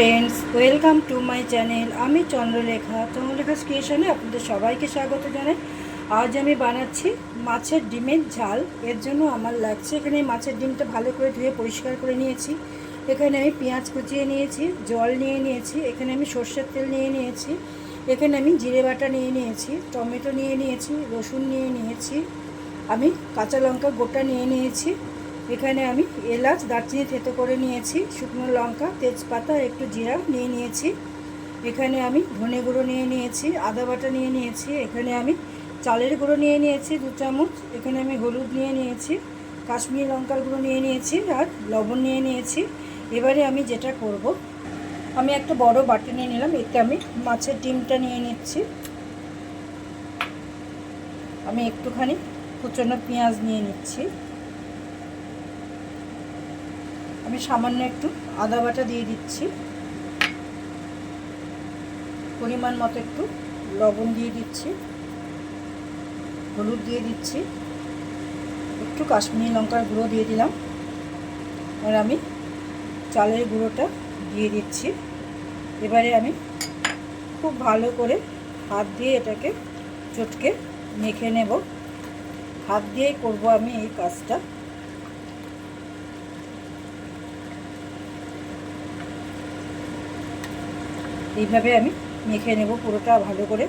Friends welcome to my channel আমি চন্দ্রলেখা। চন্দ্রলেখা ক্রিয়েশনে আপনাদের সবাইকে স্বাগত জানাই। আজ আমি বানাচ্ছি মাছের ডিমের ঝাল। এর জন্য আমার লাগছে এখানে মাছের ডিমটা ভালো করে ধুয়ে পরিষ্কার করে নিয়েছি। এখানে আমি পেঁয়াজ কুচিয়ে নিয়েছি, জল নিয়ে নিয়েছি, এখানে আমি সর্ষের তেল নিয়ে নিয়েছি, এখানে আমি জিরে বাটা নিয়ে নিয়েছি, টমেটো নিয়ে নিয়েছি, রসুন নিয়ে নিয়েছি, আমি কাঁচা লঙ্কা গোটা নিয়ে নিয়েছি। এখানে আমি এলাচ, দারচিনি, থেতো করে নিয়েছি, শুকনো লঙ্কা, তেজপাতা, একটু জিরা নিয়ে নিয়েছি। এখানে আমি ধনে গুঁড়ো নিয়ে নিয়েছি, আদা বাটা নিয়ে নিয়েছি, এখানে আমি চালের গুঁড়ো নিয়ে নিয়েছি, দু চামচ। এখানে আমি হলুদ নিয়ে নিয়েছি, কাশ্মীরি লঙ্কার গুঁড়ো নিয়ে নিয়েছি আর লবণ নিয়ে নিয়েছি। এবারে আমি যেটা করব, আমি একটা বড় বাটি নিয়ে নিলাম, এতে আমি মাছের ডিমটা নিয়ে নিচ্ছি। আমি একটুখানি কুচনো পেঁয়াজ নিয়ে নিচ্ছি। আমি সামান্য একটু আদা বাটা দিয়ে দিচ্ছি। পরিমাণ মতো একটু লবণ দিয়ে দিচ্ছি। হলুদ দিয়ে দিচ্ছি। একটু কাশ্মীরি লঙ্কার গুঁড়ো দিয়ে দিলাম। আর আমি চালের গুঁড়োটা দিয়ে দিচ্ছি। এবারে আমি খুব ভালো করে হাত দিয়ে এটাকে চটকে মেখে নেব। হাত দিয়েই করব আমি এই কাজটা। এইভাবে আমি মেখে নেব পুরোটা ভালো করে।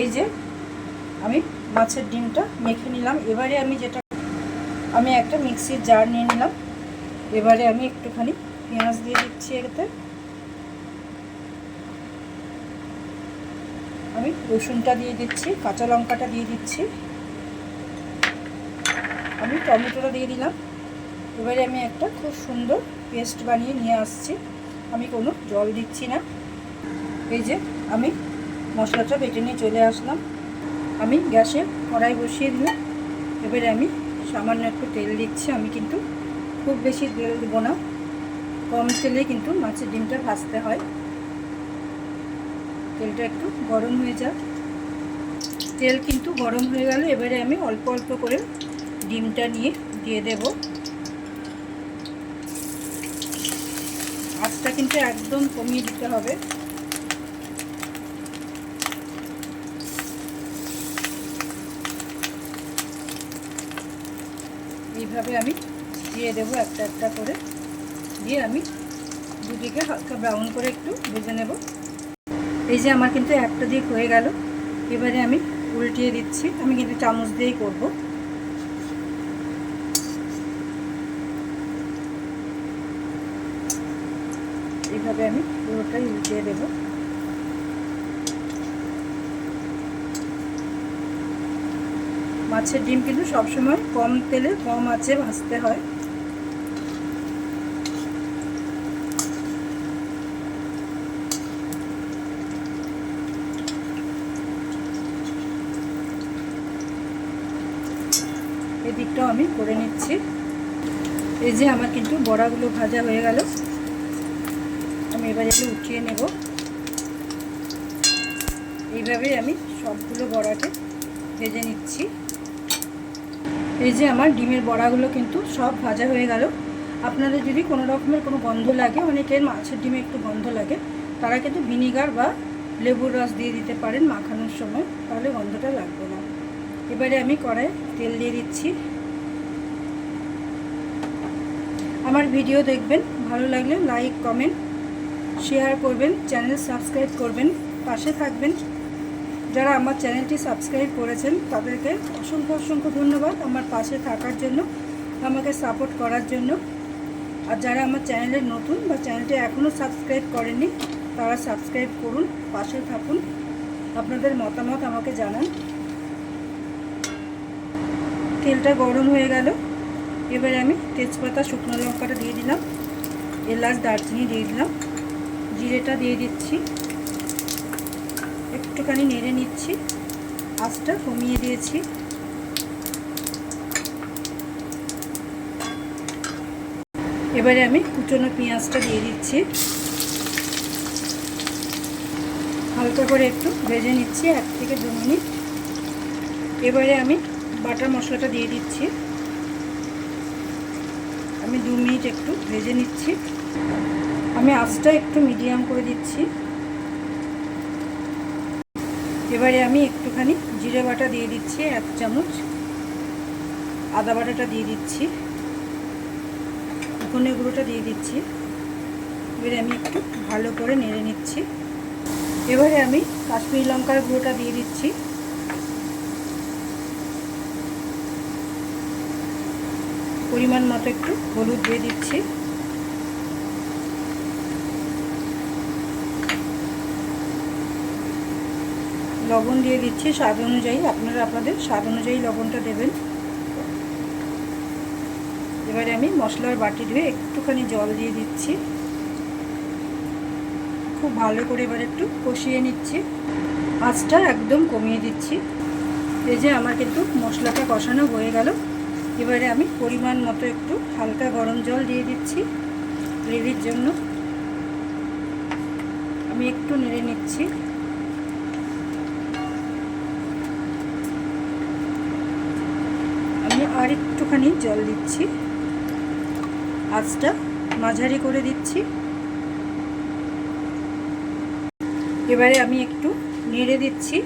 এই যে আমি মাছের ডিমটা মেখে নিলাম। এবারে আমি যেটা আমি একটা মিক্সির জার নিয়ে নিলাম। এবারে আমি একটুখানি পেঁয়াজ দিয়ে দিচ্ছি এতে। আমি রসুনটা দিয়ে দিচ্ছি, কাঁচা লঙ্কাটা দিয়ে দিচ্ছি। আমি টমেটোটা দিয়ে দিলাম। এবারে আমি একটা খুব সুন্দর পেস্ট বানিয়ে নিয়ে আসছি। আমি কোনো জল দিচ্ছি না। এই যে আমি মশলাটা বেটে নিয়ে চলে আসলাম। আমি গ্যাসে কড়াই বসিয়ে দিলাম। এবারে আমি সামান্য একটু তেল দিচ্ছি। আমি কিন্তু খুব বেশি তেল দেবো না। কম তেলে কিন্তু মাছের ডিমটা ভাজতে হয়। তেলটা একটু গরম হয়ে যাক। তেল কিন্তু গরম হয়ে গেল। এবারে আমি অল্প অল্প করে ডিমটা নিয়ে দিয়ে দেবো। আঁচটা কিন্তু একদম কমিয়ে দিতে হবে। এইভাবে আমি দিয়ে দেবো একটা একটা করে। দিয়ে আমি দুদিকে হালকা ব্রাউন করে একটু ভেজে নেব। এই যে আমার কিন্তু একটা দিক হয়ে গেল। এবারে আমি উল্টিয়ে দিচ্ছি। আমি কিন্তু চামচ দিয়েই করব। এইভাবে আমি পুরোটাই উল্টিয়ে দেব। মাছের ডিম কিন্তু সবসময় কম তেলে, কম আঁচে ভাজতে হয়। এদিকটাও আমি করে নিচ্ছি। এই যে আমার কিন্তু বড়াগুলো ভাজা হয়ে গেল। আমি এবার একটু উঠিয়ে নেব। এইভাবেই আমি সবগুলো বড়াকে ভেজে নিচ্ছি। এই যে আমার ডিমের বড়াগুলো কিন্তু সব ভাজা হয়ে গেল। আপনাদের যদি কোনো রকমের কোনো গন্ধ লাগে, অনেকের মাছের ডিমে একটু গন্ধ লাগে, তারা কিন্তু ভিনিগার বা লেবুর রস দিয়ে দিতে পারেন মাখানোর সময়, তাহলে গন্ধটা লাগবে না। এবারে আমি কড়াই তেল দিয়ে দিচ্ছি। আমার ভিডিও দেখবেন, ভালো লাগলে লাইক, কমেন্ট শেয়ার করবেন, চ্যানেল সাবস্ক্রাইব করবেন, পাশে থাকবেন। যারা আমার চ্যানেলটি সাবস্ক্রাইব করেছেন, তাদেরকে অসংখ্য অসংখ্য ধন্যবাদ আমার পাশে থাকার জন্য, আমাকে সাপোর্ট করার জন্য। আর যারা আমার চ্যানেলে নতুন বা চ্যানেলটি এখনও সাবস্ক্রাইব করেননি, তারা সাবস্ক্রাইব করুন, পাশে থাকুন। আপনাদের মতামত আমাকে জানান। তেলটা গরম হয়ে গেল। এবারে আমি তেজপাতা শুকনো লঙ্কাটা দিয়ে দিলাম। এলাচ, দারচিনি দিয়ে দিলাম। জিরেটা দিয়ে দিচ্ছি। একটুখানি নেড়ে নিচ্ছি। আঁচটা কমিয়ে দিয়েছি। এবারে আমি কুচনো পেঁয়াজটা দিয়ে দিচ্ছি। হালকা করে একটু ভেজে নিচ্ছি, এক থেকে দু মিনিট। এবারে আমি বাটার মশলাটা দিয়ে দিচ্ছি। আমি দু মিনিট একটু ভেজে নিচ্ছি। আমি আঁচটা একটু মিডিয়াম করে দিচ্ছি। এবারে আমি একটুখানি জিরে বাটা দিয়ে দিচ্ছি, এক চামচ। আদা বাটাটা দিয়ে দিচ্ছি। ধনে গুঁড়োটা দিয়ে দিচ্ছি। এবারে আমি একটু ভালো করে নেড়ে নিচ্ছি। এবারে আমি কাশ্মীরি লঙ্কার গুঁড়োটা দিয়ে দিচ্ছি। পরিমাণ মতো একটু হলুদ দিয়ে দিচ্ছি। লবণ দিয়ে দিচ্ছি স্বাদ অনুযায়ী। আপনারা আপনাদের স্বাদ অনুযায়ী লবণটা দেবেন। এবারে আমি মশলার বাটি ধুয়ে একটুখানি জল দিয়ে দিচ্ছি। খুব ভালো করে এবার একটু কষিয়ে নিচ্ছি। আঁচটা একদম কমিয়ে দিচ্ছি। এই যে আমার কিন্তু মশলাটা কষানো হয়ে গেল। এবারে আমি পরিমাণ মতো একটু হালকা গরম জল দিয়ে দিচ্ছি গ্রেভির জন্য। আমি একটু নেড়ে নিচ্ছি আমি আর একটুখানি জল দিচ্ছি। আঁচটা মাঝারি করে দিচ্ছি। এবারে আমি একটু নেড়ে দিচ্ছি।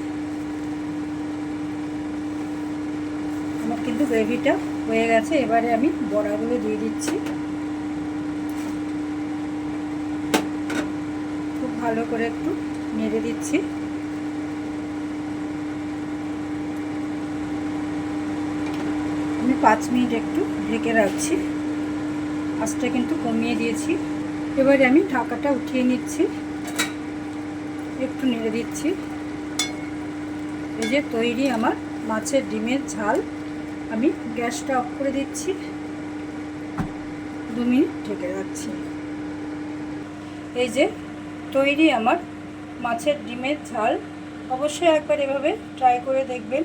আমার কিন্তু গ্রেভিটা হয়ে গেছে, এবারে আমি বড়াগুলো দিয়ে দিচ্ছি। খুব ভালো করে একটু নেড়ে দিচ্ছি। পাঁচ মিনিট একটু ঢেকে রাখছি। আঁচটা কিন্তু কমিয়ে দিয়েছি। এবারে আমি ঢাকাটা উঠিয়ে নিচ্ছি। একটু নেড়ে দিচ্ছি। এই যে তৈরি আমার মাছের ডিমের ঝাল। আমি গ্যাসটা অফ করে দিচ্ছি। দু মিনিট ঢেকে রাখছি। এই যে তৈরি আমার মাছের ডিমের ঝাল। অবশ্যই একবার এভাবে ট্রাই করে দেখবেন।